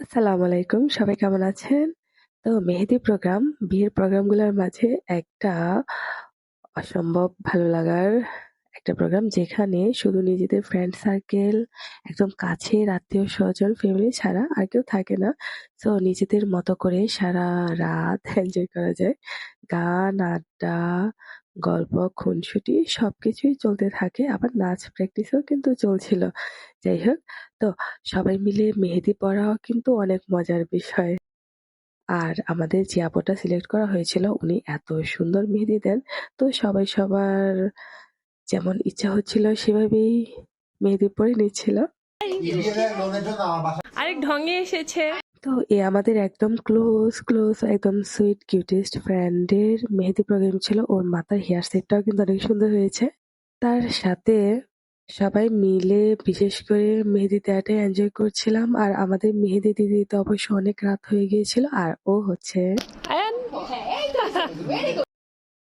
আসসালামু আলাইকুম। সবাই কেমন আছেন? তো মেহেদি প্রোগ্রাম, বিয়ের প্রোগ্রামগুলোর মাঝে একটা অসম্ভব ভালো লাগার একটা প্রোগ্রাম যেখানে শুধু নিজেদের ফ্রেন্ড সার্কেল, একদম কাছের আত্মীয়স্বজন, ফ্যামিলি ছাড়া আর কেউ থাকে না। সো নিজেদের মতো করে সারা রাত এনজয় করা যায়। গান, আড্ডা, গল্প, খুনসুটি সবকিছুই চলতে থাকে। আবার নাচ প্র্যাকটিসও কিন্তু চলছিল। যাই হোক, তো সবাই মিলে মেহেদি পড়াও কিন্তু অনেক মজার বিষয়। আর আমাদের যে আপুটা সিলেক্ট করা হয়েছিল উনি এত সুন্দর মেহেদি দেন, তো সবাই সবার যেমন ইচ্ছা হচ্ছিল সেভাবেই মেহেদি পরে নিচ্ছিল। আরেক ঢঙে এসেছে তো এ আমাদের একদম ক্লোজ, ক্লোজ একদম সুইট কিউটেস্ট ফ্রেন্ডের মেহেদি প্রোগ্রাম ছিল। ওর মাথার হেয়ার সেটটাও কিন্তু অনেক সুন্দর হয়েছে। তার সাথে সবাই মিলে বিশেষ করে মেহেদি দেওয়াটাই এনজয় করছিলাম। আর আমাদের মেহেদি দিদি তো অবশ্য অনেক রাত হয়ে গিয়েছিল। আর ও হচ্ছে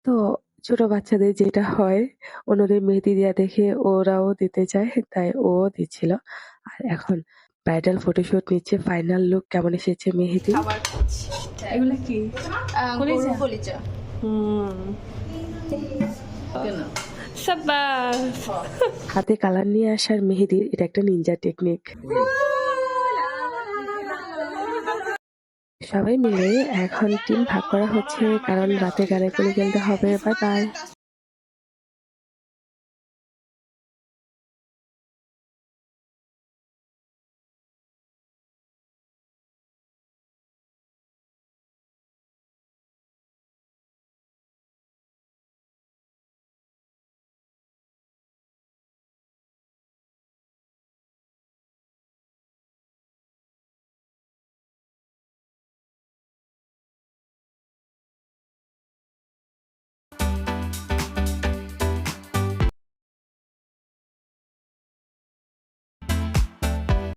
তো ছোট বাচ্চাদের যেটা হয় অন্যদের মেহেদি দেয়া দেখে ওরাও দিতে চায় তাই ও দিচ্ছিল। আর এখন ব্রাইডাল ফটোশুট নিচ্ছে ফাইনাল লুক কেমন এসেছে মেহেদি। এগুলো কি? হাতে কালার নিয়ে আসার মেহেদির এটা একটা নিনজা টেকনিক। সবাই মিলে এখন টিম ভাগ করা হচ্ছে, কারণ রাতে গানে কোনো খেলতে হবে। Bye bye.